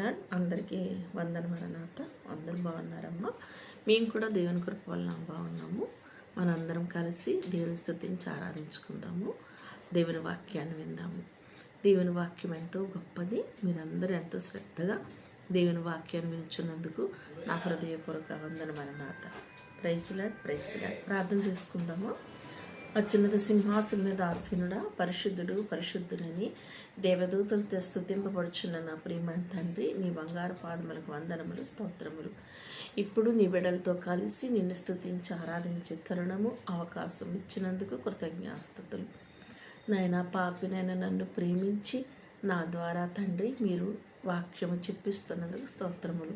Lord అందరికీ వందన మరణాత అందరూ బాగున్నారమ్మా. మేము కూడా దేవుని కృప వల్ల బాగున్నాము. మనందరం కలిసి దేవుని స్థుతించి ఆరాధించుకుందాము. దేవుని వాక్యాన్ని విందాము. దేవుని వాక్యం ఎంతో గొప్పది. మీరందరూ ఎంతో శ్రద్ధగా దేవుని వాక్యాన్ని వింటున్నందుకు నా హృదయపూర్వక వందన మరణాత ప్రైజ్ లాడ్ ప్రైజ్ లాడ్. ప్రార్థన చేసుకుందాము? అత్యున్నత సింహాసనం మీద ఆశ్వినుడా పరిశుద్ధుడు పరిశుద్ధుడని దేవదూతలతో స్తుతింపబడుచున్న నా ప్రియమైన తండ్రి నీ బంగారు పాదములకు వందనములు స్తోత్రములు. ఇప్పుడు నీ బిడలతో కలిసి నిన్ను స్థుతించి ఆరాధించే తరుణము అవకాశం ఇచ్చినందుకు కృతజ్ఞాస్తుతులు. నాయన పాపినైనా నన్ను ప్రేమించి నా ద్వారా తండ్రి మీరు వాక్యము చెప్పిస్తున్నందుకు స్తోత్రములు.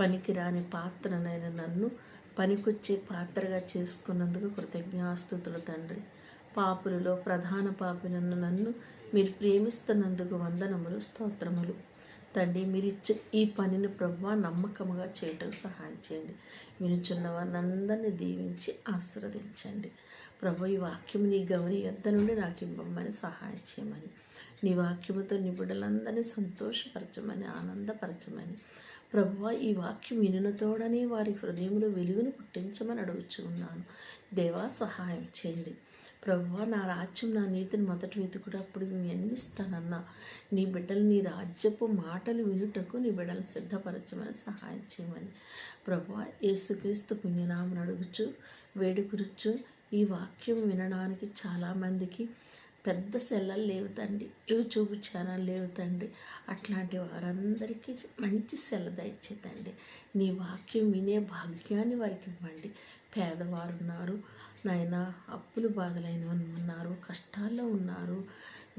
పనికిరాని పాత్రనైన నన్ను పనికొచ్చే పాత్రగా చేసుకున్నందుకు కృతజ్ఞాస్తుతులు తండ్రి. పాపులలో ప్రధాన పాపినన్న నన్ను మీరు ప్రేమిస్తున్నందుకు వందనములు స్తోత్రములు. తండ్రి మీరు ఇచ్చే ఈ పనిని ప్రభు నమ్మకముగా చేయటం సహాయం చేయండి. వినుచున్న వారిని దీవించి ఆశీర్వదించండి. ప్రభు ఈ వాక్యం నీ గమని యొద్ద నుండి నాకు ఇవ్వమని సహాయం చేయమని. నీ వాక్యముతో నిపుణులందరినీ సంతోషపరచమని ఆనందపరచమని. ప్రభువ ఈ వాక్యం వినుతోడనే వారి హృదయంలో వెలుగును పుట్టించమని అడుగుచు ఉన్నాను దేవా సహాయం చేయండి. ప్రభువ నా రాజ్యం నా నీతిని మొదటి వెతుకుడు అప్పుడు మేము ఎన్నిస్తానన్నా? నీ బిడ్డలు నీ రాజ్యపు మాటలు వినుటకు నీ బిడ్డలు సిద్ధపరచమని సహాయం చేయమని. ప్రభువ యేసుక్రీస్తు పుణ్యనామను అడుగుచు వేడుకురుచు ఈ వాక్యం వినడానికి చాలామందికి పెద్ద సెల్లలు లేవు తండ్రి యూట్యూబ్ ఛానల్ లేవు తండ్రి అట్లాంటి వారందరికీ మంచి సెల దయచేతండి. నీ వాక్యం వినే భాగ్యాన్ని వారికి ఇవ్వండి. పేదవారు ఉన్నారు నాయన అప్పులు బాధలైన ఉన్నారు కష్టాల్లో ఉన్నారు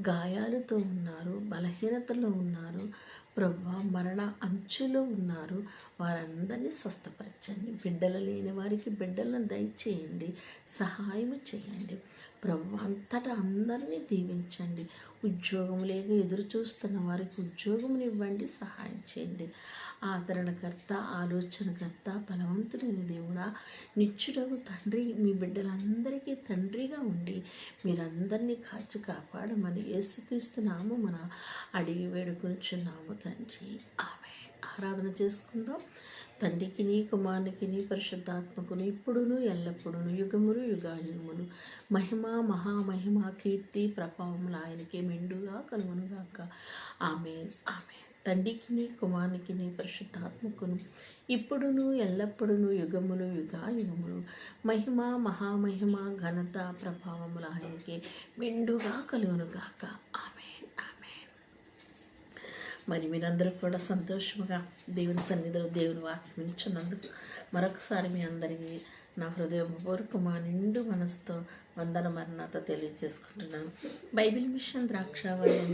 గాయాలతో ఉన్నారు బలహీనతలో ఉన్నారు ప్రభు మరణ అంచులో ఉన్నారు. వారందరినీ స్వస్థపరచండి. బిడ్డలు లేని వారికి బిడ్డలను దయచేయండి. సహాయం చేయండి. ప్రభు అంతటా అందరినీ దీవించండి. ఉద్యోగం లేక ఎదురు చూస్తున్న వారికి ఉద్యోగం ఇవ్వండి సహాయం చేయండి. ఆదరణకర్త ఆలోచనకర్త బలవంతుడైన దేవుడా నిత్యుడగు తండ్రి మీ బిడ్డలందరికీ తండ్రిగా ఉండి మీరందరినీ కాచి కాపాడమని యేసుక్రీస్తున్నాము మన అడిగి వేడుకొంచున్నాము తండ్రి. ఆమె ఆరాధన చేసుకుందాం. తండ్రికి నీ కుమారునికి నీ పరిశుద్ధాత్మకును ఇప్పుడును ఎల్లప్పుడును యుగములు యుగాయుగములు. మహిమ మహామహిమ కీర్తి ప్రభావములు ఆయనకి మెండుగా కలుగునుగాక. ఆమె ఆమె తండ్రికి నీ కుమారునికి నీ పరిశుద్ధాత్మకును. ఇప్పుడును ఎల్లప్పుడును యుగములు యుగాయుగములు. మహిమ మహామహిమ ఘనత ప్రభావములు ఆయనకి మెండుగా కలుగునుగాక. ఆమె మరి మీరందరూ కూడా సంతోషముగా దేవుని సన్నిధిలో దేవుని వాక్యం ఇచ్చినందుకు మరొకసారి మీ అందరికీ నా హృదయపూర్వక మా నిండు మనసుతో వందన మరణతో తెలియజేసుకుంటున్నాను. బైబిల్ మిషన్ ద్రాక్ష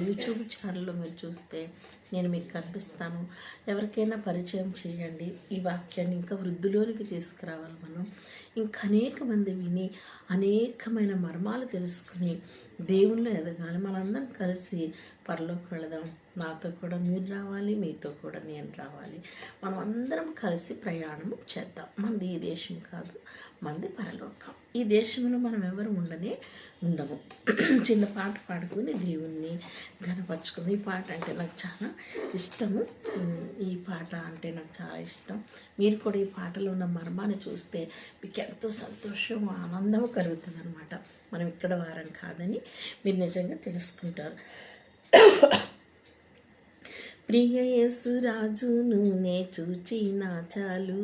యూట్యూబ్ ఛానల్లో మీరు చూస్తే నేను మీకు కనిపిస్తాను. ఎవరికైనా పరిచయం చేయండి. ఈ వాక్యాన్ని ఇంకా వృద్ధిలోనికి తీసుకురావాలి మనం. ఇంకా అనేక మంది విని అనేకమైన మర్మాలు తెలుసుకుని దేవుళ్ళు ఎదగాలి. మనందరం కలిసి పరలోకి వెళదాం. నాతో కూడా మీరు రావాలి మీతో కూడా నేను రావాలి. మనం అందరం కలిసి ప్రయాణం చేద్దాం. మనది ఈ దేశం కాదు మనది పరలోకం. ఈ దేశంలో మనం ఎవరు ఉండనే ఉండము. చిన్న పాట పాడుకుని దేవుణ్ణి గనపరుచుకుంది ఈ పాట అంటే నాకు చాలా ఇష్టము. ఈ పాట అంటే నాకు చాలా ఇష్టం. మీరు కూడా ఈ పాటలో ఉన్న మర్మాన్ని చూస్తే మీకు ఎంతో సంతోషం ఆనందం కలుగుతుంది అనమాట మనం ఇక్కడ వారం కాదని మీరు నిజంగా తెలుసుకుంటారు. ప్రియ నే చూచిన చాలు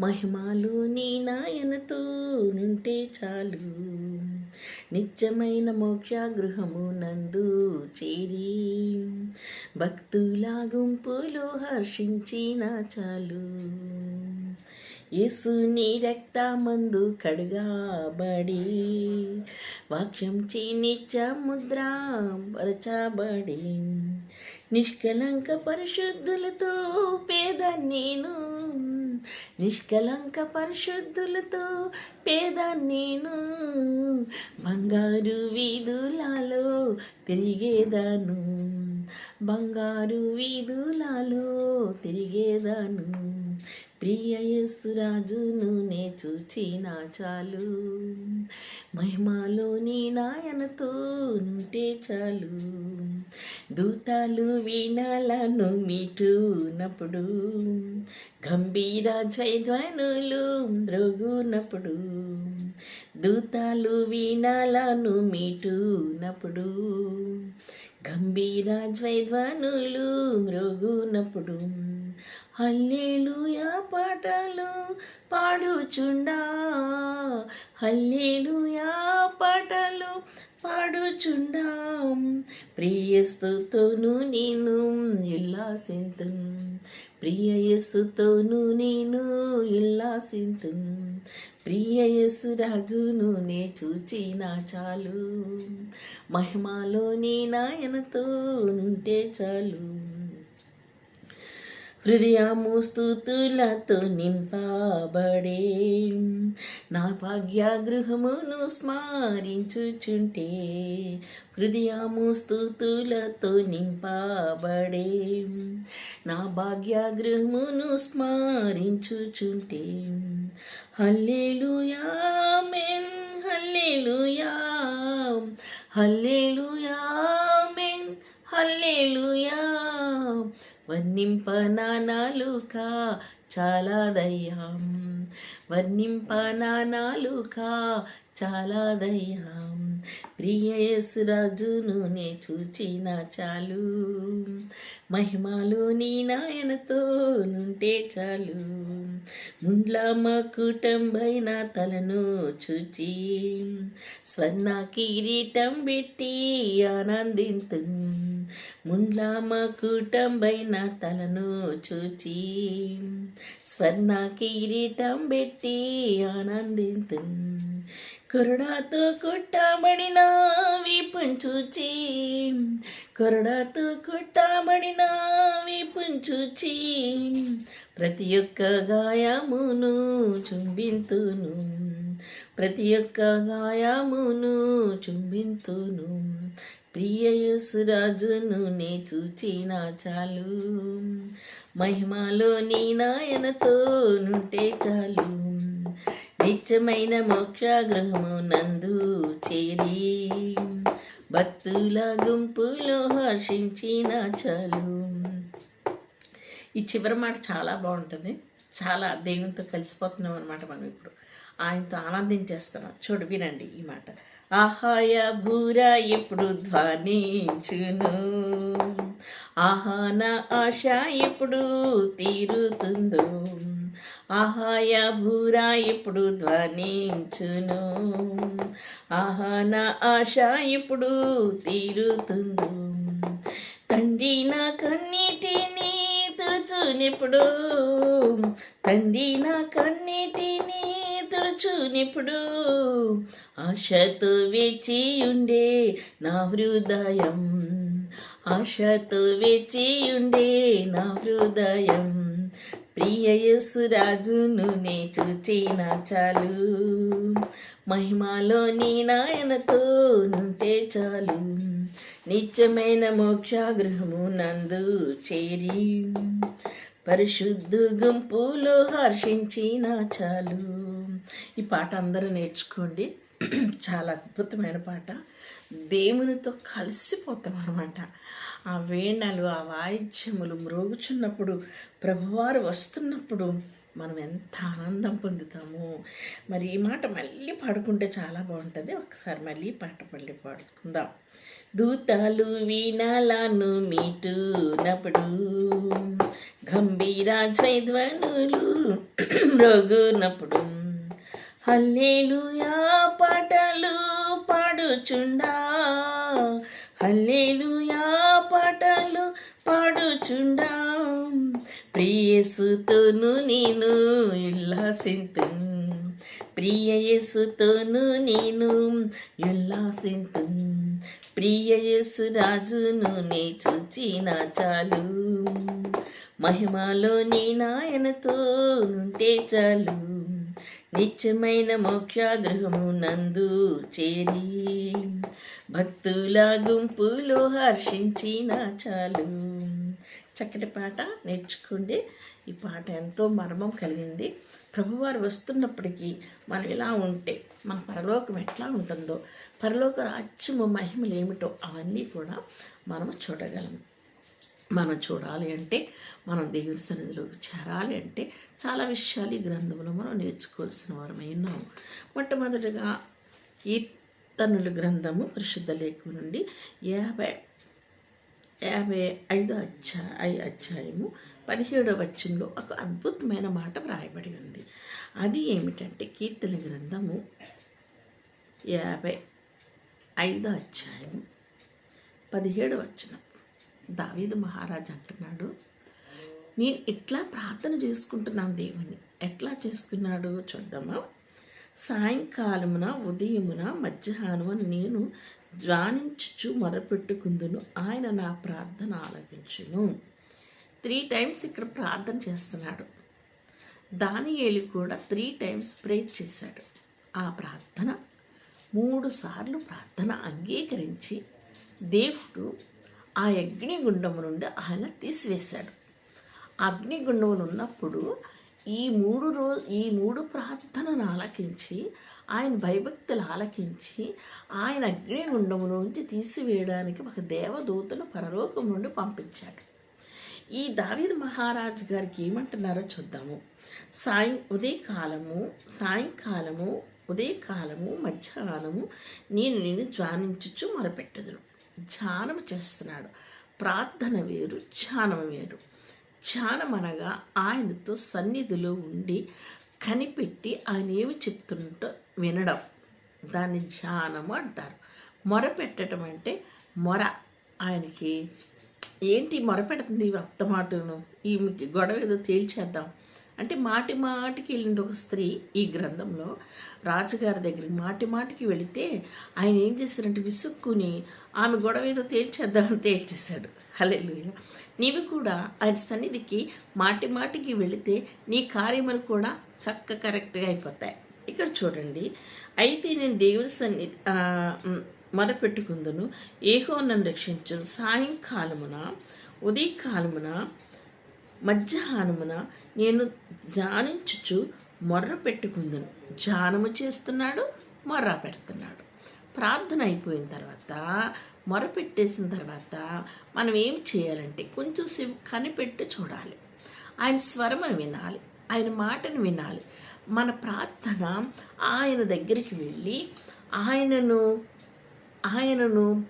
మహిమాలు నీ నాయనతో నుంటే చాలు. నిత్యమైన మోక్ష గృహము నందు చేరి భక్తుల గుంపులో హర్షించిన చాలు యేసుని రక్తమందు కడుగాబడి వాక్యం చీనిచ్చ ముద్ర పరచబడి నిష్కలంక పరిశుద్ధులతో పేద నేను. నిష్కలంక పరిశుద్ధులతో పేద నేను. బంగారు వీధులలో తిరిగేదాను. బంగారు వీధులలో తిరిగేదాను. ప్రియ యేసురాజును నే చూచినా చాలు. మహిమలోని నాయనతో ఉంటే చాలు. దూతాలు వీణాలను మీటూనప్పుడు గంభీర జైధ్వనులు మ్రొగునప్పుడు దూతాలు వీణాలను మీటూనప్పుడు గంభీర ద్వైధ్వనులు మృగునప్పుడు హల్లేలుయా పాటలు పాడుచుండా. హల్లేలుయా పాటలు పాడుచుండా. ప్రియస్తుతోను నేను ఇల్లాసింతు ప్రియయస్సుతోను నేను ఉల్లాసింతు. ప్రియయస్సు రాజును నే చూచినా చాలు. మహిమలోని నాయనతో నుంటే చాలు. హృదయము స్థుతులతో నింపబడే. నా భాగ్యాగృహమును స్మరించుచుంటే హృదయము స్థుతులతో నింపబడే. నా భాగ్యాగృహమును స్మరించుచుంటే హల్లెలూయా మెన్ హల్లెలూయా హల్లెలూయా మెన్ హల్లెలూయా. వర్ణింపనా నాలుక చాలా దయ్యాం ప్రియసురాజును నే చూచిన చాలు. మహిమలో నీ నాయనతో నుంటే చాలు. ముండ్ల కుటుంబైన తలను చూచి స్వర్ణ కిరీటం పెట్టి ఆనందింతు. ముండ్ల కుటుంబైన తలను చూచి స్వర్ణ కిరీటం పెట్టి ఆనందింతు. కొరడాతో కొట్టామణి నా చూచి కొరడాతో కొట్టబడిన నా చూచి ప్రతి ఒక్క గాయమును చుంబింతును. ప్రతి ఒక్క గాయమును చుంబింతును. ప్రియ యేసురాజును నే చాలు. మహిమలో నీ నాయనతో నుంటే చాలు. నిత్యమైన మోక్షగృహము నందు చేరి భక్తుల గుంపులో హర్షించిన చాలు. ఈ చివరి మాట చాలా బాగుంటుంది. చాలా దేవునితో కలిసిపోతున్నాం అనమాట మనం ఇప్పుడు. ఆయనతో ఆనందించేస్తున్నాం చూడు వినండి ఈ మాట. ఆహాయ భూర ఎప్పుడు ధ్వనించును? ఆహాన ఆశ ఎప్పుడు తీరుతుందో? ఆహాయ భూరా ఇప్పుడు ధ్వనించును. ఆహాన ఆశ ఇప్పుడు తీరుతుంది తండ్రి నా కన్నీటిని తుడుచునిప్పుడు తండ్రి నా కన్నీటిని తుడుచునిప్పుడు ఆశతో వేచి ఉండే నా హృదయం ఆశతో వేచి ఉండే నా హృదయం. ప్రియ యేసురాజును నే చూచిన చాలు. మహిమలో నీ నాయనతో నుంటే చాలు. నిత్యమైన మోక్షగృహము నందు చేరి పరిశుద్ధ గుంపులో హర్షించిన చాలు. ఈ పాట అందరూ నేర్చుకోండి. చాలా అద్భుతమైన పాట. దేవునితో కలిసిపోతాం అనమాట ఆ వేణలు ఆ వాయిద్యములు మ్రోగుచున్నప్పుడు ప్రభువారు వస్తున్నప్పుడు మనం ఎంత ఆనందం పొందుతాము. మరి ఈ మాట మళ్ళీ పాడుకుంటే చాలా బాగుంటుంది. ఒకసారి మళ్ళీ పాట మళ్ళీ పాడుకుందాం. దూతాలు వీణాలను మీటునప్పుడు గంభీర ధ్వనులు మ్రోగునప్పుడు హల్లేలుయా పాటలు పాడుచుండా. అల్లెలుయా పాటలు పాడుచుండా. ప్రియసుతోను నేను ఉల్లాసింతు. ప్రియసుతోను నేను ఉల్లాసింతు. ప్రియసు రాజును నే చూచిన చాలు. మహిమలో నీ నాయనతో ఉంటే చాలు. నిత్యమైన మోక్షాగృహము నందు చేరి భక్తుల గుంపులో హర్షించిన చాలు. చక్కటి పాట నేర్చుకోండి. ఈ పాట ఎంతో మర్మం కలిగింది. ప్రభువారు వస్తున్నప్పటికీ మనం ఇలా ఉంటే మన పరలోకం ఎట్లా ఉంటుందో పరలోక రాజ్యము మహిమలు ఏమిటో అవన్నీ కూడా మనం చూడగలం. మనం చూడాలి అంటే మనం దేవుని సన్నిధిలోకి చేరాలి అంటే చాలా విషయాలు ఈ గ్రంథంలో మనం నేర్చుకోవాల్సిన వారమై ఉన్నాము. మొట్టమొదటిగా కీర్తనుల గ్రంథము పరిశుద్ధ లేఖ నుండి యాభై యాభై ఐదో అధ్యాయ అధ్యాయము పదిహేడవ వచనంలో ఒక అద్భుతమైన మాట వ్రాయబడి ఉంది. అది ఏమిటంటే కీర్తన గ్రంథము యాభై ఐదో అధ్యాయము పదిహేడు వచనం. దావీదు మహారాజ్ అంటున్నాడు నేను ఇట్లా ప్రార్థన చేసుకుంటున్నాను దేవుని? ఎట్లా చేసుకున్నాడు చూద్దామా? సాయంకాలమున ఉదయమున మధ్యాహ్నమున నేను ధ్వానించుచు మొరపెట్టుకుందును. ఆయన నా ప్రార్థన ఆలకించును. త్రీ టైమ్స్ ఇక్కడ ప్రార్థన చేస్తున్నాడు. దానియేలు కూడా త్రీ టైమ్స్ ప్రేర్ చేశాడు. ఆ ప్రార్థన మూడు సార్లు ప్రార్థన అంగీకరించి దేవుడు ఆ అగ్నిగుండము నుండి ఆయన తీసివేశాడు. అగ్నిగుండములు ఉన్నప్పుడు ఈ మూడు రోజు ఈ మూడు ప్రార్థనను ఆలకించి ఆయన భయభక్తులు ఆలకించి ఆయన అగ్నిగుండము నుంచి తీసివేయడానికి ఒక దేవదూతను పరలోకం నుండి పంపించాడు. ఈ దావీద్ మహారాజు గారికి ఏమంటున్నారో చూద్దాము. సాయం ఉదయకాలము సాయంకాలము ఉదయకాలము మధ్యాహ్నము నేను నిన్ను ధ్యానించుచు మొరపెట్టదును. ధ్యానం చేస్తున్నాడు. ప్రార్థన వేరు ధ్యానం వేరు. ధ్యానం అనగా ఆయనతో సన్నిధిలో ఉండి కనిపెట్టి ఆయన ఏమి చెప్తుంటో వినడం. దాన్ని ధ్యానము అంటారు. మొర పెట్టడం అంటే మొర. ఆయనకి ఏంటి మొరపెడుతుంది? ఈ అత్తమాటను ఈమెకి గొడవ ఏదో తేల్చేద్దాం. అంటే మాటి మాటికి వెళ్ళింది ఒక స్త్రీ ఈ గ్రంథంలో. రాజుగారి దగ్గరికి మాటి మాటికి వెళితే ఆయన ఏం చేశారంటే విసుక్కుని ఆమె గొడవ ఏదో తేల్చేద్దామని తేల్చేశాడు. హలెలు నీవు కూడా ఆయన సన్నిధికి మాటి మాటికి వెళితే నీ కార్యములు కూడా చక్క కరెక్ట్గా అయిపోతాయి. ఇక్కడ చూడండి. అయితే నేను దేవుని సన్నిధి మొరపెట్టుకుందును. ఏహో నన్ను రక్షించు. సాయంకాలమున ఉదయకాలమున మధ్యాహ్నమున నేను ధ్యానించుచు మొర్ర పెట్టుకుందును. ధ్యానము చేస్తున్నాడు మొర్ర పెడుతున్నాడు. ప్రార్థన అయిపోయిన తర్వాత మొర పెట్టేసిన తర్వాత మనం ఏం చేయాలంటే కొంచెం సేపు కనిపెట్టి చూడాలి. ఆయన స్వరమును వినాలి ఆయన మాటను వినాలి. మన ప్రార్థన ఆయన దగ్గరికి వెళ్ళి ఆయనను ఆయనను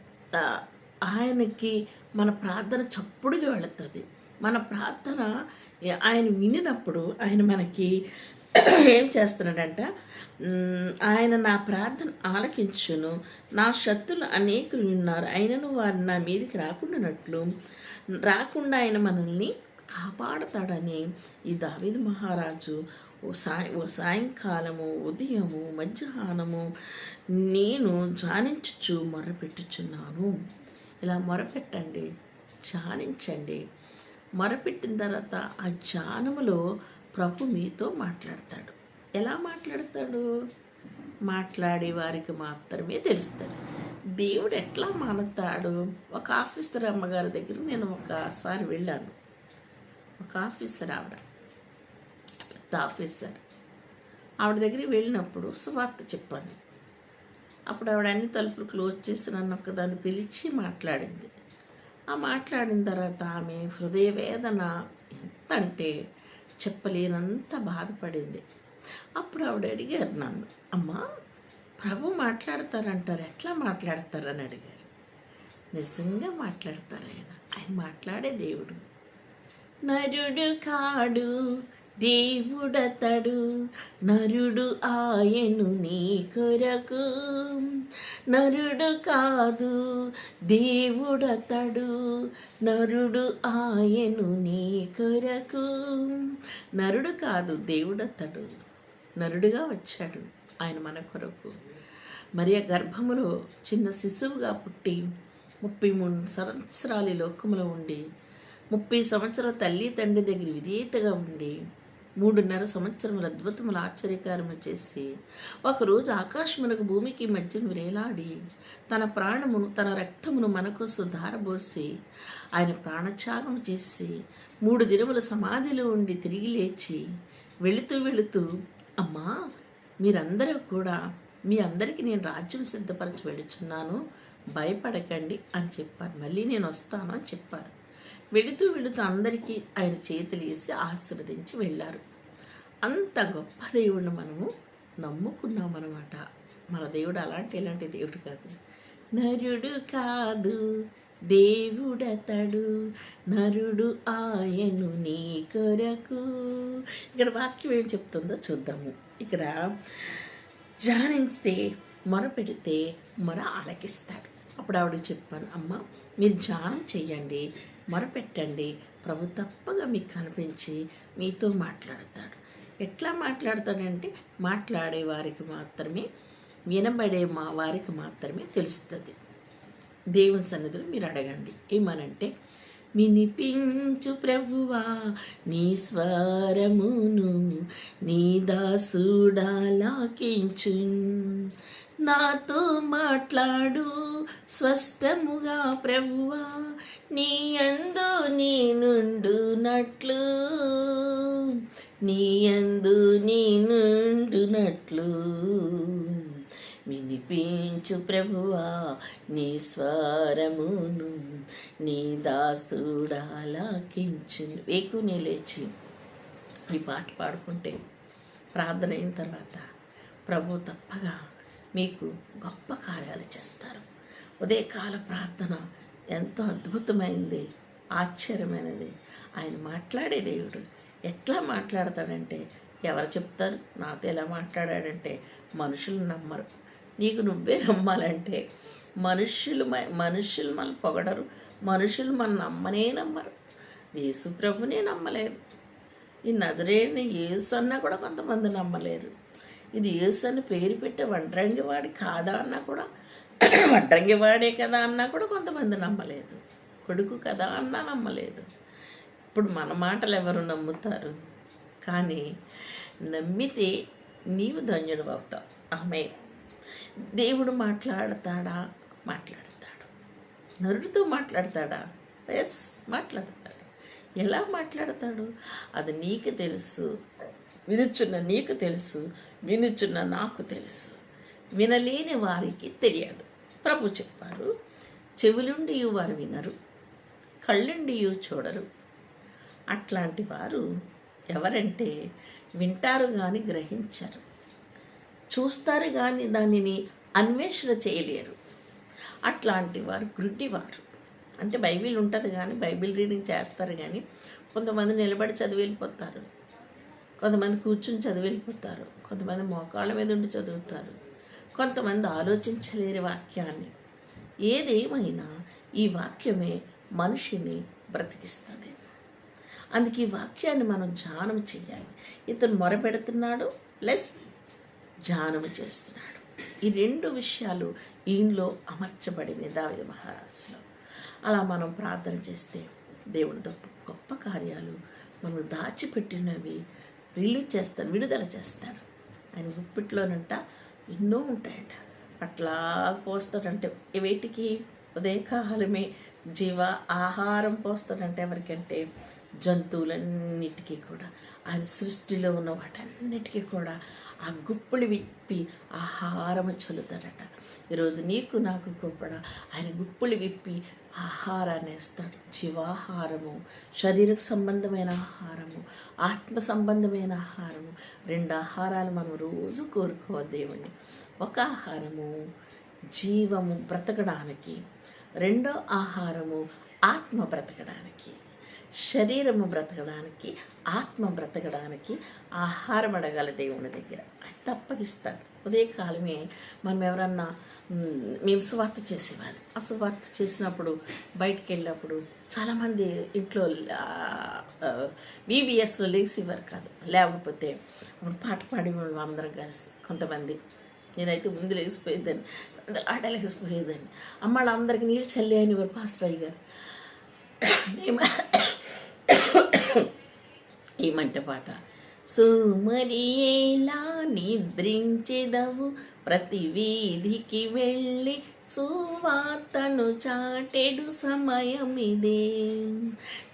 ఆయనకి మన ప్రార్థన చప్పుడుగా వెళుతుంది. మన ప్రార్థన ఆయన వినినప్పుడు ఆయన మనకి ఏం చేస్తున్నాడంట? ఆయన నా ప్రార్థన ఆలకించును. నా శత్రులు అనేకులు ఉన్నారు. ఆయనను వారు నా మీదకి రాకుండానట్లు రాకుండా ఆయన మనల్ని కాపాడతాడని ఈ దావిద్ మహారాజు ఓ సాయ ఓ సాయంకాలము ఉదయము మధ్యాహ్నము నేను ధ్యానించుచు మొరపెట్టుచున్నాను. ఇలా మొరపెట్టండి ధ్యానించండి. మొరపెట్టిన తర్వాత ఆ ధ్యానములో ప్రభు మీతో మాట్లాడతాడు. ఎలా మాట్లాడతాడు? మాట్లాడే వారికి మాత్రమే తెలుస్తుంది. దేవుడు ఎట్లా మానతాడు? ఒక ఆఫీసర్ అమ్మగారి దగ్గర నేను ఒకసారి వెళ్ళాను. ఒక ఆఫీసర్ ఆవిడ పెద్ద ఆఫీసర్. ఆవిడ దగ్గరికి వెళ్ళినప్పుడు సువార్త చెప్పాను. అప్పుడు ఆవిడ అన్ని తలుపులు క్లోజ్ చేసి నన్ను ఒకదాన్ని పిలిచి మాట్లాడింది. ఆ మాట్లాడిన తర్వాత ఆమె హృదయ వేదన ఎంత అంటే చెప్పలేనంత బాధపడింది. అప్పుడు ఆవిడ అడిగారు నన్ను అమ్మా ప్రభు మాట్లాడతారంటారు ఎట్లా మాట్లాడతారని అడిగారు. నిజంగా మాట్లాడతారు ఆయన ఆయన మాట్లాడే దేవుడు. నరుడు కాడు దేవుడతడు నరుడు ఆయను నీ కొరకు. నరుడు కాదు దేవుడతడు నరుడు ఆయను నీ కొరకు. నరుడు కాదు దేవుడతడు నరుడుగా వచ్చాడు ఆయన మన కొరకు. మరి గర్భములో చిన్న శిశువుగా పుట్టి ముప్పై మూడు సంవత్సరాలు లోకములో ఉండి ముప్పై సంవత్సరాల తల్లి తండ్రి దగ్గర విధేయతగా ఉండి మూడున్నర సంవత్సరముల అద్భుతముల ఆశ్చర్యకారము చేసి ఒకరోజు ఆకాశమునకు భూమికి మధ్య వేలాడి తన ప్రాణమును తన రక్తమును మన కోసం ధారబోసి ఆయన ప్రాణత్యాగం చేసి మూడు దినముల సమాధిలో ఉండి తిరిగి లేచి వెళుతూ వెళుతూ అమ్మా మీరందరూ కూడా మీ అందరికీ నేను రాజ్యం సిద్ధపరచి వెళుచున్నాను భయపడకండి అని చెప్పారు. మళ్ళీ నేను వస్తాను అని చెప్పారు. వెళుతూ వెళుతూ అందరికీ ఆయన చేతులు వేసి ఆశీర్వదించి వెళ్ళారు. అంత గొప్ప దేవుడిని మనము నమ్ముకున్నామన్నమాట మన దేవుడు అలాంటి ఎలాంటి దేవుడు కాదు. నరుడు కాదు దేవుడతడు నరుడు ఆయను నీ కొరకు. ఇక్కడ వాక్యం ఏం చెప్తుందో చూద్దాము. ఇక్కడ జానిస్తే మొర పెడితే మొర ఆలకిస్తాడు. అప్పుడు ఆవిడకి చెప్పాను అమ్మ మీరు ధ్యానం చేయండి మొరపెట్టండి. ప్రభు తప్పగా మీకు కనిపించి మీతో మాట్లాడతాడు. ఎట్లా మాట్లాడతాడంటే మాట్లాడే వారికి మాత్రమే వినబడే మా వారికి మాత్రమే తెలుస్తుంది. దేవుని సన్నిధిలో మీరు అడగండి. ఏమనంటే వినిపించు ప్రభువా నీ స్వరమును నీ దాసుడాలాకించు నాతో మాట్లాడు. స్పష్టముగా ప్రభువా నీ అందు నీనుండునట్లు. నీ అందు నీనుండునట్లు. వినిపించు ప్రభువా నీ స్వరమును నీ దాసుడాలకించు వేకునే లేచి ఈ పాట పాడుకుంటే ప్రార్థన అయిన తర్వాత ప్రభు తప్పగా మీకు గొప్ప కార్యాలు చేస్తారు. ఉదయకాల ప్రార్థన ఎంతో అద్భుతమైంది ఆశ్చర్యమైనది. ఆయన మాట్లాడే దేవుడు ఎట్లా మాట్లాడతాడంటే ఎవరు చెప్తారు? నాతో ఎలా మాట్లాడాడంటే మనుషులు నమ్మరు. నీకు నువ్వే నమ్మాలంటే మనుషులు మ- మనుషులు మన పొగడరు. మనుషులు మన నమ్మనే నమ్మరు. యేసు ప్రభునే నమ్మలేదు. ఈ నజరేని యేసు అన్నా కూడా కొంతమంది నమ్మలేరు. ఇది యేసు అని పేరు పెట్టే వడ్రంగివాడి కాదా అన్నా కూడా వడ్రంగివాడే కదా అన్నా కూడా కొంతమంది నమ్మలేదు. కొడుకు కదా అన్నా నమ్మలేదు. ఇప్పుడు మన మాటలు ఎవరు నమ్ముతారు? కానీ నమ్మితే నీవు ధన్యుడు అవుతావు. ఆమె దేవుడు మాట్లాడతాడా? మాట్లాడతాడు. నరుడితో మాట్లాడతాడా? ఎస్ మాట్లాడతాడు. ఎలా మాట్లాడతాడు? అది నీకు తెలుసు. వినుచున్న నీకు తెలుసు. వినుచున్న నాకు తెలుసు. వినలేని వారికి తెలియదు. ప్రభు చెప్పారు చెవులుండి వారు వినరు కళ్ళుండి చూడరు. అట్లాంటి వారు ఎవరంటే వింటారు కానీ గ్రహించరు. చూస్తారు కానీ దానిని అన్వేషణ చేయలేరు. అట్లాంటి వారు గ్రుడ్డివారు. అంటే బైబిల్ ఉంటుంది కానీ బైబిల్ రీడింగ్ చేస్తారు కానీ కొంతమంది నిలబడి చదివి వెళ్ళిపోతారు కొంతమంది కూర్చుని చదివి వెళ్ళిపోతారు కొంతమంది మోకాళ్ళ మీద ఉండి చదువుతారు కొంతమంది ఆలోచించలేని వాక్యాన్ని. ఏదేమైనా ఈ వాక్యమే మనిషిని బ్రతికిస్తుంది. అందుకే ఈ వాక్యాన్ని మనం ధ్యానం చేయాలి ఇతను మొరపెడుతున్నాడు ప్లస్ ధ్యానం చేస్తున్నాడు. ఈ రెండు విషయాలు ఈయనలో అమర్చబడింది దావిద మహారాజులో. అలా మనం ప్రార్థన చేస్తే దేవుడు గొప్ప గొప్ప కార్యాలు మనం దాచిపెట్టినవి రిలీజ్ చేస్తాడు విడుదల చేస్తాడు. ఆయన గుప్పిట్లోనంట ఎన్నో ఉంటాయంట. అట్లా పోస్తాడంటే వేటికి? ఉదయకాలమే జీవ ఆహారం పోస్తాడంటే ఎవరికంటే? జంతువులన్నిటికీ కూడా. ఆయన సృష్టిలో ఉన్న వాటన్నిటికీ కూడా. ఆ గుప్పులు విప్పి ఆహారం చల్లుతాడట. ఈరోజు నీకు నాకు కూడా ఆయన గుప్పులు విప్పి ఆహారాన్ని ఇస్తాడు జీవాహారము శరీరకు సంబంధమైన ఆహారము ఆత్మ సంబంధమైన ఆహారము. రెండు ఆహారాలు మనం రోజు కోరుకోవాలి దేవుణ్ణి. ఒక ఆహారము జీవము బ్రతకడానికి రెండో ఆహారము ఆత్మ బ్రతకడానికి శరీరము బ్రతకడానికి ఆత్మ బ్రతకడానికి ఆహారం అడగాలి దేవుని దగ్గర. అది తప్పగిస్తాడు ఉదయకాలమే మనం ఎవరన్నా మేము సువార్త చేసేవాళ్ళం. ఆ సువార్త చేసినప్పుడు బయటికి వెళ్ళినప్పుడు చాలామంది ఇంట్లో బీబీఎస్లో లేచేవారు కాదు. లేకపోతే ఇప్పుడు పాట పాడి అందరం కలిసి కొంతమంది. నేనైతే ముందు లేచిపోయేదాన్ని అందరూ లేచిపోయేదాన్ని. అమ్మ అందరికి నీళ్ళు చల్లే అని వారు పాస్టర్ అయ్యారు ఏమంటే ఈ మంట పాట? సుమరియేలా నిద్రించెదవు. ప్రతి వీధికి వెళ్ళి సువార్తను చాటెడు సమయమిదే.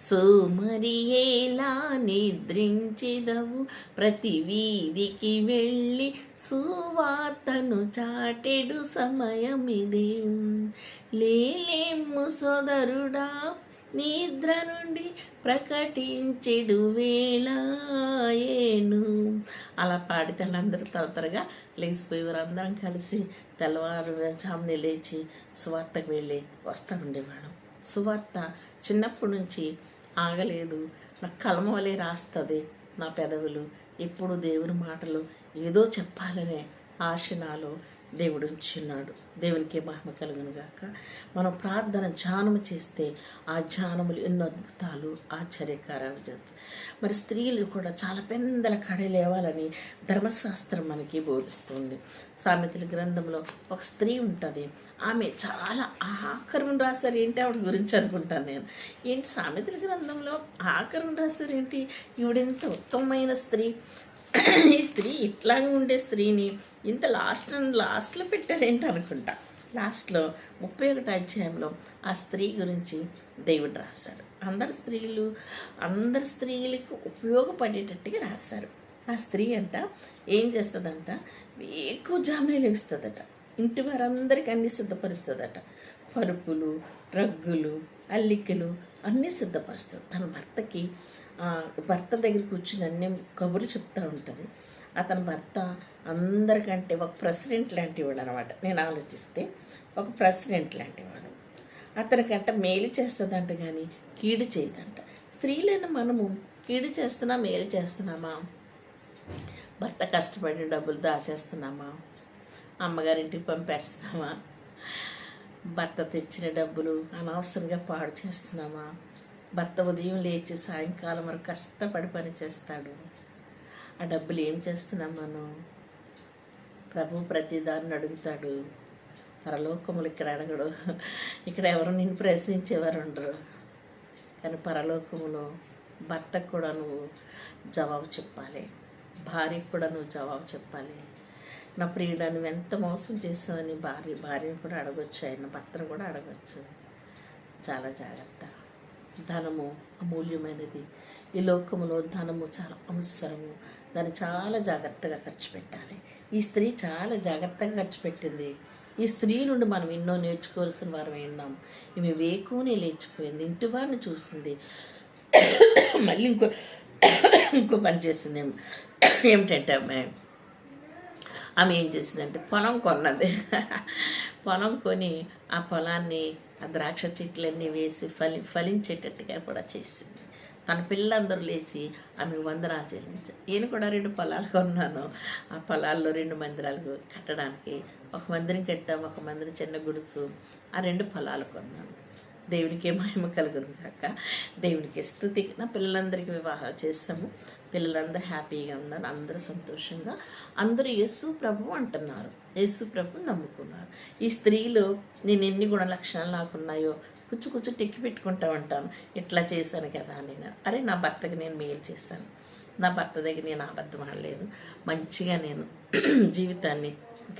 సుమరియేలా నిద్రించెదవు. ప్రతి వీధికి వెళ్ళి సువార్తను చాటెడు సమయమిదే. లేలేము సోదరుడా నిద్ర నుండి ప్రకటించెడు వేళాయేను అలా పాడితే అందరూ తరతరగా లేచిపోయేవారు అందరం కలిసి తెల్లవారు జామునే లేచి సువార్తకు వెళ్ళి వస్తూ ఉండేవాడు సువార్త చిన్నప్పటి నుంచి ఆగలేదు. నా కలమ వలె రాస్తుంది నా పెదవులు. ఎప్పుడు దేవుని మాటలు ఏదో చెప్పాలనే ఆశ నాలో దేవుడు ఉంచున్నాడు. దేవునికి మహిమ కలుగును గాక. మనం ప్రార్థన ధ్యానము చేస్తే ఆ ధ్యానములు ఎన్నో అద్భుతాలు ఆశ్చర్యకారాలు జరుగుతాయి. మరి స్త్రీలు కూడా చాలా పెందల కడే లేవాలని ధర్మశాస్త్రం మనకి బోధిస్తుంది. సామెతల గ్రంథంలో ఒక స్త్రీ ఉంటుంది. ఆమె చాలా ఆకరం రాశారు. ఏంటి ఆవిడ గురించి అనుకుంటాను నేను. ఏంటి సామెతల గ్రంథంలో ఆకరం రాశారు ఏంటి? ఈవిడెంత ఉత్తమమైన స్త్రీ. ఈ స్త్రీ ఇట్లాగే ఉండే స్త్రీని ఇంత లాస్ట్ లాస్ట్లో పెట్టారేంటి అనుకుంటా. లాస్ట్లో ముప్పై ఒకటి అధ్యాయంలో ఆ స్త్రీ గురించి దేవుడు రాశాడు. అందరు స్త్రీలు అందరు స్త్రీలకు ఉపయోగపడేటట్టుగా రాశారు. ఆ స్త్రీ అంట ఏం చేస్తుందంట? ఎక్కువ జామీలు లేస్తుందట ఇంటి వారందరికీ అన్ని సిద్ధపరుస్తుందట. పరుపులు రగ్గులు అల్లికలు అన్నీ సిద్ధపరుస్తుంది తన భర్తకి భర్త దగ్గర కూర్చుని అన్ని కబుర్లు చెప్తూ ఉంటుంది. అతని భర్త అందరికంటే ఒక ప్రెసిడెంట్ లాంటివాడు అనమాట నేను ఆలోచిస్తే ఒక ప్రెసిడెంట్ లాంటివాడు. అతనికంట మేలు చేస్తుందంట కానీ కీడు చేయదంట. స్త్రీలైన మనము కీడు చేస్తున్నా మేలు చేస్తున్నామా? భర్త కష్టపడిన డబ్బులు దాచేస్తున్నామా? అమ్మగారింటికి పంపేస్తున్నామా? భర్త తెచ్చిన డబ్బులు అనవసరంగా పాడు చేస్తున్నామా? భర్త ఉదయం లేచి సాయంకాలం వరకు కష్టపడి పని చేస్తాడు. ఆ డబ్బులు ఏం చేస్తున్నాం మనం? ప్రభు ప్రతిదాన్ని అడుగుతాడు. పరలోకములు ఇక్కడ అడగడు. ఇక్కడ ఎవరు నిన్ను ప్రశ్నించేవారు ఉండరు. కానీ పరలోకములో భర్తకు కూడా నువ్వు జవాబు చెప్పాలి. భార్యకు కూడా నువ్వు జవాబు చెప్పాలి. నా ప్రియుడా నువ్వు ఎంత మోసం చేసావని భార్య భార్యను కూడా అడగొచ్చు ఆయన భర్తను కూడా అడగొచ్చు. చాలా జాగ్రత్త. ధనము అమూల్యమైనది. ఈ లోకములో ధనము చాలా అవసరము. దాన్ని చాలా జాగ్రత్తగా ఖర్చు పెట్టాలి. ఈ స్త్రీ చాలా జాగ్రత్తగా ఖర్చు పెట్టింది. ఈ స్త్రీ నుండి మనం ఎన్నో నేర్చుకోవాల్సిన వారం విన్నాం ఈమె వేకునే లేచిపోయింది. ఇంటి వారిని చూసింది. మళ్ళీ ఇంకో ఇంకో పని చేసింది. ఏమిటంటే అమ్మాయి ఆమె ఏం చేసిందంటే పొలం కొన్నది. పొలం కొని ఆ పొలాన్ని ఆ ద్రాక్ష చెట్లన్నీ వేసి ఫలి ఫలించేటట్టుగా కూడా చేసింది. తన పిల్లలందరూ లేచి ఆమె వందనాలు చెల్లించారు. నేను కూడా రెండు పొలాలు కొన్నాను. ఆ పొలాల్లో రెండు మందిరాలు కట్టడానికి ఒక మందిరం కట్టాం ఒక మందిరం చిన్న గుడుసు ఆ రెండు పొలాలు కొన్నాను. దేవునికి మహిమ కలుగును కాక దేవునికి స్థుతి. నా పిల్లలందరికీ వివాహాలు చేస్తాము పిల్లలందరూ హ్యాపీగా ఉన్నారు. అందరూ సంతోషంగా అందరూ యేసు ప్రభు అంటున్నారు. యేసు ప్రభు నమ్ముకున్నారు. ఈ స్త్రీలు నేను ఎన్ని గుణ లక్షణాలు నాకున్నాయో కుచ్చు కుచ్చు టిక్కి పెట్టుకుంటా ఉంటాను. ఇట్లా చేశాను కదా నేను అరే నా భర్తకి నేను మేలు చేశాను. నా భర్త దగ్గర నేను అబద్ధం ఆడలేదు. మంచిగా నేను జీవితాన్ని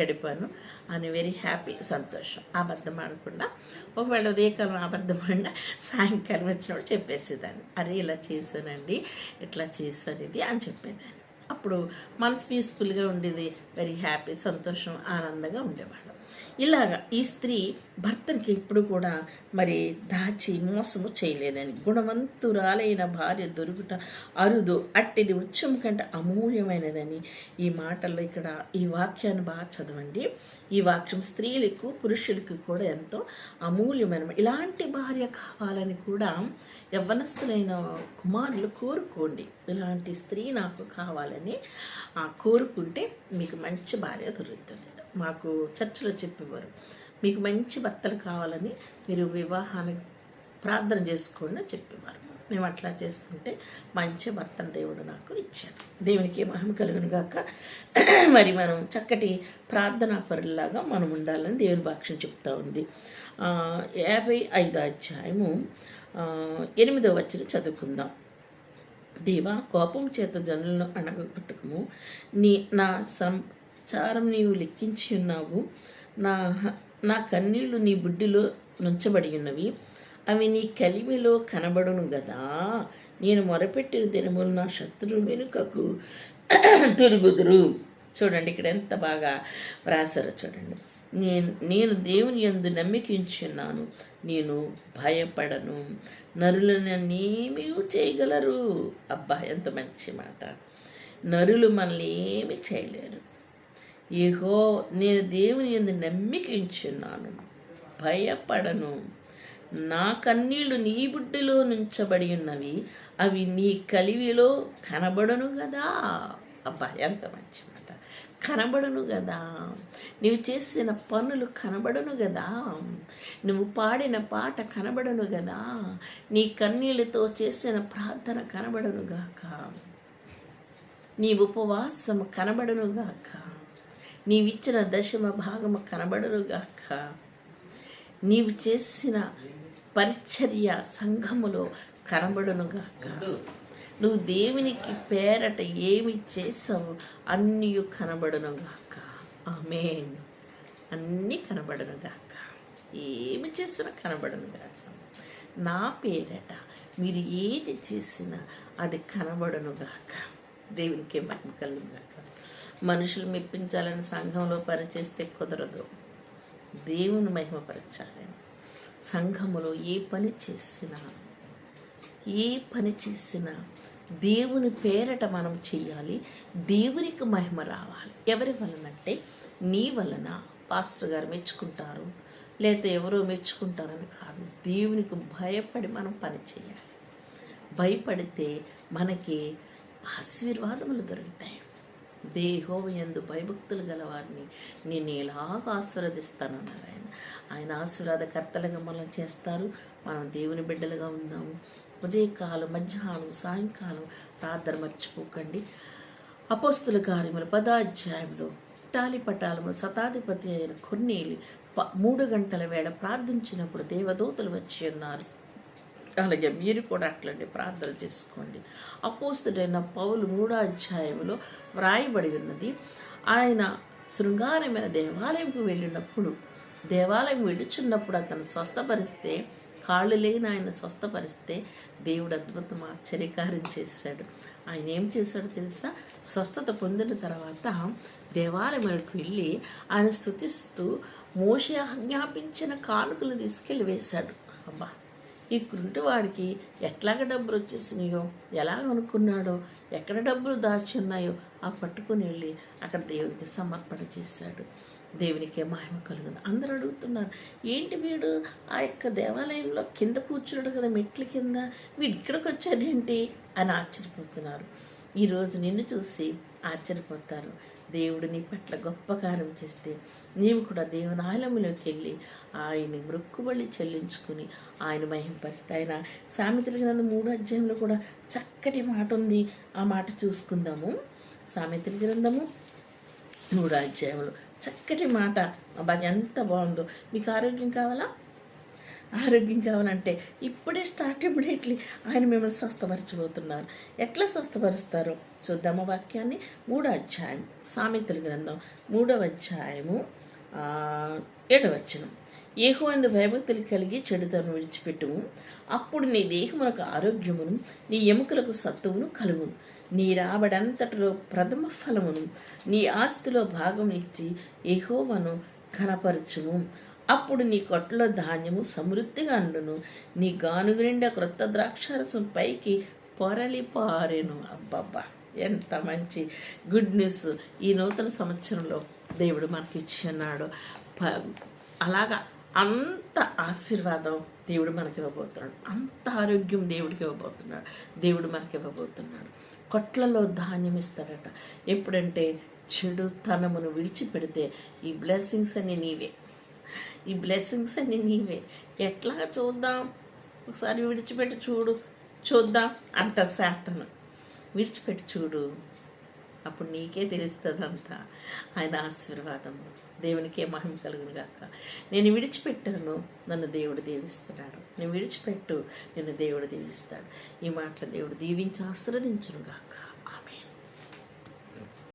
గడిపాను. అని వెరీ హ్యాపీ సంతోషం. అబద్ధం ఆడకుండా ఒకవేళ ఉదయకాలం అబద్ధం ఆడినా సాయంకాలం వచ్చినప్పుడు చెప్పేసేదాన్ని. అరే ఇలా చేశానండి ఇట్లా చేశాను ఇది అని చెప్పేదాన్ని. అప్పుడు మనసు పీస్ఫుల్గా ఉండేది. వెరీ హ్యాపీ సంతోషం ఆనందంగా ఉండేవాళ్ళం. ఇలాగా ఈ స్త్రీ భర్తనికి ఇప్పుడు కూడా మరి దాచి మోసము చేయలేదని గుణవంతురాలైన భార్య దొరుకుట అరుదు అట్టిది ఉచ్చం కంటే అమూల్యమైనదని ఈ మాటల్లో ఇక్కడ ఈ వాక్యాన్ని బాగా చదవండి. ఈ వాక్యం స్త్రీలకు పురుషులకు కూడా ఎంతో అమూల్యమైన ఇలాంటి భార్య కావాలని కూడా యవ్వనస్తులైన కుమారులు కోరుకోండి. ఇలాంటి స్త్రీ నాకు కావాలని ఆ, కోరుకుంటే మీకు మంచి భార్య దొరుకుతుంది. మాకు చర్చలో చెప్పేవారు. మీకు మంచి భర్తలు కావాలని మీరు వివాహానికి ప్రార్థన చేసుకోండి అని చెప్పేవారు. మేము అట్లా చేసుకుంటే మంచి భర్తను దేవుడు నాకు ఇచ్చాడు. దేవునికి మహిమ కలుగును గాక. మరి మనం చక్కటి ప్రార్థనా పరులాగా మనం ఉండాలని దేవుని భాష్యం చెప్తా ఉంది. యాభై ఐదో అధ్యాయము ఎనిమిదో వచ్చిన చదువుకుందాం. దేవా కోపం చేత జనులను అణగొట్టుకుము నీ నా సం చారం నీవు లెక్కించి ఉన్నావు. నా నా కన్నీళ్ళు నీ బుడ్డిలో నుంచబడి ఉన్నవి. అవి నీ కలిమిలో కనబడును గదా. నేను మొరపెట్టిన దినములు నా శత్రువు వెనుకకు తిరుగుదురు. చూడండి ఇక్కడ ఎంత బాగా వ్రాసారో చూడండి. నేను నేను దేవుని ఎందు నమ్మికించున్నాను. నేను భయపడను. నరులు నన్నేమీ చేయగలరు? అబ్బా ఎంత మంచి మాట. నరులు మనల్ని ఏమీ చేయలేరు. ఏహో నేను దేవుని ఎందు నమ్మికించున్నాను భయపడను. నా కన్నీళ్ళు నీ బుడ్డిలో నుంచబడి ఉన్నవి. అవి నీ కలివిలో కనబడను కదా అబ్బా ఎంత మంచి మాట. కనబడను కదా నీవు చేసిన పనులు కనబడను కదా నువ్వు పాడిన పాట కనబడను కదా నీ కన్నీళ్ళతో చేసిన ప్రార్థన కనబడను గాక. నీ ఉపవాసం కనబడను గాక. నీవిచ్చిన దశమ భాగము కనబడను గాక. నీవు చేసిన పరిచర్య సంఘములో కనబడును గాక. నువ్వు దేవునికి పేరట ఏమి చేసావు అన్నీ కనబడును గాక. ఆమేన్. అన్నీ కనబడును గాక. ఏమి చేసినా కనబడును గాక. నా పేరట మీరు ఏది చేసినా అది కనబడును గాక. దేవునికి మహిమ కలుగు గాక. మనుషులు మెప్పించాలని సంఘంలో పనిచేస్తే కుదరదు. దేవుని మహిమపరచాలి. సంఘములో ఏ పని చేసినా ఏ పని చేసినా దేవుని పేరట మనం చేయాలి. దేవునికి మహిమ రావాలి. ఎవరి వలనంటే నీ వలన పాస్టర్ గారు మెచ్చుకుంటారు లేకపోతే ఎవరో మెచ్చుకుంటారని కాదు. దేవునికి భయపడి మనం పని చేయాలి. భయపడితే మనకి ఆశీర్వాదములు దొరుకుతాయి. దేహో ఎందు భయభక్తులు గల వారిని నేను ఎలాగ ఆశీర్వదిస్తానన్నారు ఆయన. ఆయన ఆశీర్వాదకర్తలుగా మనం చేస్తారు. మనం దేవుని బిడ్డలుగా ఉందాము. ఉదయకాలం మధ్యాహ్నం సాయంకాలం ప్రార్థన మర్చిపోకండి. అపోస్తుల కార్యములు పదాధ్యాయంలో టాలిపటాలము శతాధిపతి అయిన కొన్నేళ్ళు ప మూడు గంటల వేళ ప్రార్థించినప్పుడు దేవదూతలు వచ్చి ఉన్నారు. అలాగే మీరు కూడా అట్లండి ప్రార్థన చేసుకోండి. అపోస్తుడైన పౌలు మూడో అధ్యాయంలో వ్రాయబడి ఉన్నది ఆయన శృంగారమైన దేవాలయంకు వెళ్ళినప్పుడు దేవాలయం వెళ్ళుచున్నప్పుడు అతను స్వస్థపరిస్తే కాళ్ళు లేని ఆయన స్వస్థపరిస్తే దేవుడు అద్భుతం ఆశ్చర్యకార్యం చేశాడు. ఆయన ఏం చేశాడో తెలుసా? స్వస్థత పొందిన తర్వాత దేవాలయంకి వెళ్ళి ఆయన స్థుతిస్తూ మోష ఆజ్ఞాపించిన కానుకలు తీసుకెళ్ళి వేశాడు. అబ్బా! ఈ వాడికి ఎట్లాగ డబ్బులు వచ్చేసినాయో ఎలా అనుకున్నాడో ఎక్కడ డబ్బులు దాచి ఉన్నాయో ఆ పట్టుకుని వెళ్ళి అక్కడ దేవునికి సమర్పణ చేశాడు. దేవునికే మహిమ కలుగును. అందరూ అడుగుతున్నారు ఏంటి వీడు? ఆ యొక్క దేవాలయంలో కింద కూర్చున్నాడు కదా మెట్ల కింద? వీడు ఇక్కడికి వచ్చాడేంటి? అని ఆశ్చర్యపోతున్నారు. ఈరోజు నిన్ను చూసి ఆశ్చర్యపోతారు. దేవుడు నీ పట్ల గొప్ప కార్యం చేస్తే నీవు కూడా దేవుని ఆలయంలోకి వెళ్ళి ఆయన్ని మృక్కుబడి చెల్లించుకుని ఆయన మహింపరిస్తే ఆయన సామెతల గ్రంథం మూడు అధ్యాయంలో కూడా చక్కటి మాట ఉంది. ఆ మాట చూసుకుందాము. సామెతల గ్రంథము మూడు అధ్యాయంలో చక్కటి మాట. బాగా ఎంత బాగుందో. మీకు ఆరోగ్యం కావాలా? ఆరోగ్యం కావాలంటే ఇప్పుడే స్టార్ట్ ఇమ్మీడియట్లీ. ఆయన మిమ్మల్ని స్వస్థపరచబోతున్నారు. ఎట్లా స్వస్థపరుస్తారు? చూద్దాము వాక్యాన్ని. మూడో అధ్యాయం. సామెతల గ్రంథం. మూడవ అధ్యాయము. ఆ, ఏహో అందు భయభక్తులు కలిగి చెడుతను విడిచిపెట్టుము. అప్పుడు నీ దేహమునకు ఆరోగ్యమును నీ ఎముకలకు సత్తువును కలుగును. నీ రాబడంతటిలో ప్రథమ ఫలమును నీ ఆస్తిలో భాగం ఇచ్చి ఏహోవను కనపరచము అప్పుడు నీ కొట్లో ధాన్యము సమృద్ధిగా అండును నీ గానుగు నిండా క్రొత్త ద్రాక్షారసం పైకి పొరలిపారెను అబ్బబ్బా ఎంత మంచి గుడ్ న్యూస్. ఈ నూతన సంవత్సరంలో దేవుడు మనకి ఇచ్చి ఉన్నాడు ప- అలాగా అంత ఆశీర్వాదం దేవుడు మనకి ఇవ్వబోతున్నాడు అంత ఆరోగ్యం దేవుడికి ఇవ్వబోతున్నాడు. దేవుడు మనకి ఇవ్వబోతున్నాడు కొట్లలో ధాన్యం ఇస్తాడట ఎప్పుడంటే చెడుతనమును విడిచిపెడితే ఈ బ్లెస్సింగ్స్ అన్ని నీవే. ఈ బ్లెస్సింగ్స్ అన్నీ నీవే. ఎట్లా చూద్దాం? ఒకసారి విడిచిపెట్టి చూడు. చూద్దాం. అంట శాతను. విడిచిపెట్టి చూడు. అప్పుడు నీకే తెలుస్తుంది అంతా ఆయన ఆశీర్వాదము. దేవునికే మహిమ కలుగును గాక. నేను విడిచిపెట్టాను. నన్ను దేవుడు దీవిస్తున్నాడు. నేను విడిచిపెట్టు. నిన్ను దేవుడు దీవిస్తాడు. ఈ మాటలు దేవుడు దీవించి ఆశీర్వదించును గాక.